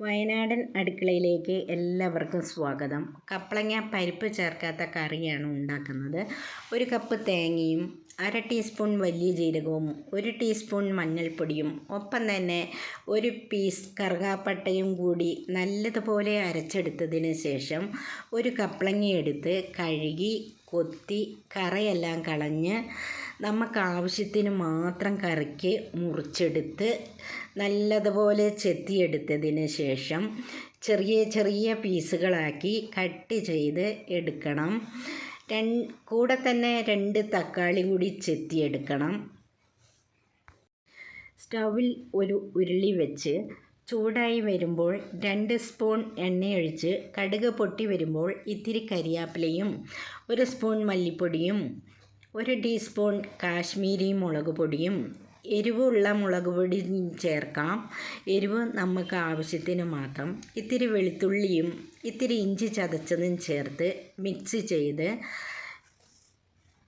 വയനാടൻ അടുക്കളയിലേക്ക് എല്ലാവർക്കും സ്വാഗതം. കപ്പളങ്ങ പരിപ്പ് ചേർക്കാത്ത കറിയാണ് ഉണ്ടാക്കുന്നത്. ഒരു കപ്പ് തേങ്ങയും അര ടീസ്പൂൺ വലിയ ജീരകവും ഒരു ടീസ്പൂൺ മഞ്ഞൾപ്പൊടിയും ഒപ്പം തന്നെ ഒരു പീസ് കറുകാപ്പട്ടയും കൂടി നല്ലതുപോലെ അരച്ചെടുത്തതിന് ശേഷം ഒരു കപ്പളങ്ങ എടുത്ത് കഴുകി കൊത്തി കറയെല്ലാം കളഞ്ഞ് നമുക്ക് ആവശ്യത്തിന് മാത്രം കറിക്ക് മുറിച്ചെടുത്ത് നല്ലതുപോലെ ചെത്തിയെടുത്തതിന് ശേഷം ചെറിയ ചെറിയ പീസുകളാക്കി കട്ട് ചെയ്ത് എടുക്കണം. രൺ കൂടെ തന്നെ രണ്ട് തക്കാളി കൂടി ചെത്തിയെടുക്കണം. സ്റ്റൗവിൽ ഒരു ഉരുളി വെച്ച് ചൂടായി വരുമ്പോൾ രണ്ട് സ്പൂൺ എണ്ണയൊഴിച്ച് കടുക് പൊട്ടി വരുമ്പോൾ ഇത്തിരി കരിയാപ്പിലയും ഒരു സ്പൂൺ മല്ലിപ്പൊടിയും ഒരു ടീസ്പൂൺ കാശ്മീരി മുളക് പൊടിയും എരിവുള്ള മുളക് പൊടി ചേർക്കാം. എരിവ് നമുക്ക് ആവശ്യത്തിന് മാത്രം. ഇത്തിരി വെളുത്തുള്ളിയും ഇത്തിരി ഇഞ്ചി ചതച്ചതും ചേർത്ത് മിക്സ് ചെയ്ത്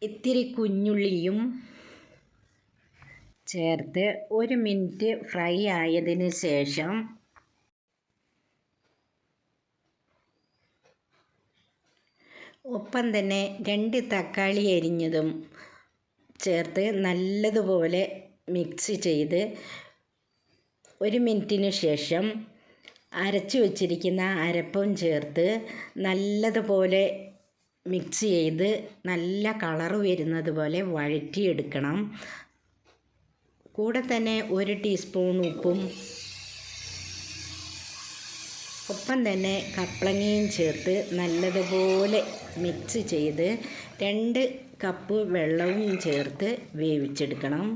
ഇത്തിരി കുഞ്ഞുള്ളിയും ചേർത്ത് ഒരു മിനിറ്റ് ഫ്രൈ ആയതിന് ശേഷം ഒപ്പം തന്നെ രണ്ട് തക്കാളി അരിഞ്ഞതും ചേർത്ത് നല്ലതുപോലെ മിക്സ് ചെയ്ത് ഒരു മിനിറ്റിന് ശേഷം അരച്ചു വച്ചിരിക്കുന്ന അരപ്പും ചേർത്ത് നല്ലതുപോലെ മിക്സ് ചെയ്ത് നല്ല കളറ് വരുന്നത് പോലെ വഴറ്റിയെടുക്കണം. കൂടെ തന്നെ ഒരു ടീസ്പൂൺ ഉപ്പും ഒപ്പം തന്നെ കപ്പളങ്ങയും ചേർത്ത് നല്ലതുപോലെ മിക്സ് ചെയ്ത് രണ്ട് കപ്പ് വെള്ളവും ചേർത്ത് വേവിച്ചെടുക്കണം.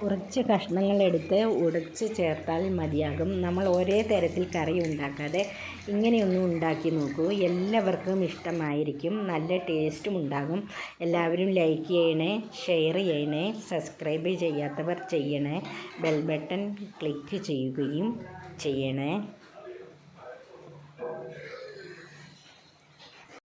കുറച്ച് കഷ്ണങ്ങളെടുത്ത് ഉടച്ച് ചേർത്താൽ മതിയാകും. നമ്മൾ ഒരേ തരത്തിൽ കറി ഉണ്ടാക്കാതെ ഇങ്ങനെയൊന്നും ഉണ്ടാക്കി നോക്കൂ. എല്ലാവർക്കും ഇഷ്ടമായിരിക്കും. നല്ല ടേസ്റ്റും ഉണ്ടാകും. എല്ലാവരും ലൈക്ക് ചെയ്യണേ ഷെയർ ചെയ്യണേ സബ്സ്ക്രൈബ് ചെയ്യാത്തവർ ചെയ്യണേ ബെൽ ബട്ടൺ ക്ലിക്ക് ചെയ്യുകയും ചെയ്യണേ.